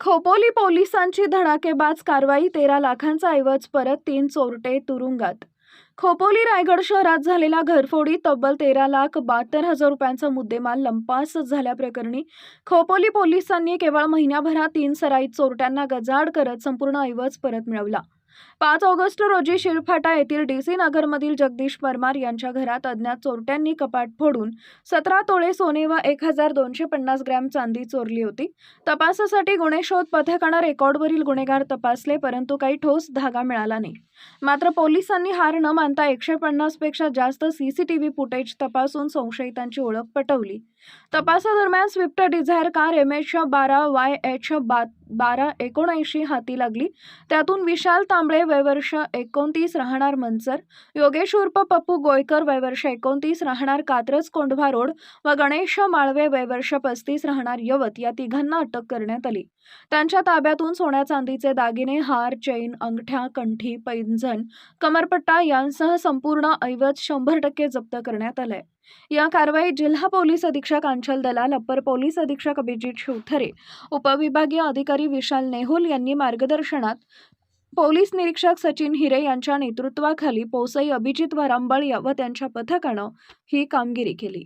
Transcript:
खोपोली पोलिसांची धडाकेबाज कारवाई तेरा लाखांचा ऐवज परत तीन चोरटे तुरुंगात. खोपोली रायगड शहरात झालेल्या घरफोडीत तब्बल तेरा लाख बहात्तर हजार रुपयांचा मुद्देमाल लंपास झाल्याप्रकरणी खोपोली पोलिसांनी केवळ महिन्याभरात तीन सराईत चोरट्यांना गजाड करत संपूर्ण ऐवज परत मिळवला. पाच ऑगस्ट रोजी शिरफाटा येथील डीसी नगरमधील जगदीश परमार यांच्या घरात अज्ञात चोरट्यांनी कपाट फोडून सतरा तोळे सोने व एक हजार दोनशे पन्नास ग्रॅम चांदी चोरली होती. तपासासाठी गुन्हे शोध पथकानं रेकॉर्डवरील गुन्हेगार तपासले परंतु काही ठोस धागा मिळाला नाही. मात्र पोलिसांनी हार न मानता एकशे पन्नासपेक्षा जास्त सीसीटीव्ही फुटेज तपासून संशयितांची ओळख पटवली. तपासादरम्यान Swift Dzire car M H बारा वाय एच बा बारा एकोणऐंशी हाती लागली. त्यातून विशाल तांबळे वयवर्ष एकोणतीस राहणार मनसर. योगेश उर्फ पप्पू गोयकर वयवर्ष एकोणतीस राहणार कात्रज कोंढवा रोड. व गणेश माळवे वयवर्ष पस्तीस राहणार यवत या तिघांना अटक करण्यात आली. त्यांच्या ताब्यातून सोन्या चांदीचे दागिने हार चैन अंगठ्या कंठी पैंजण कमरपट्टा यांसह संपूर्ण ऐवज शंभर टक्के जप्त करण्यात आलंय. या कारवाईत जिल्हा पोलीस अधीक्षक अंचल दलाल अप्पर पोलीस अधीक्षक अभिजित शिवथरे उपविभागीय अधिकारी विशाल नेहुल यांनी मार्गदर्शनात पोलीस निरीक्षक सचिन हिरे यांच्या नेतृत्वाखाली पोसई अभिजित वरांबळ या व त्यांच्या पथकानं ही कामगिरी केली.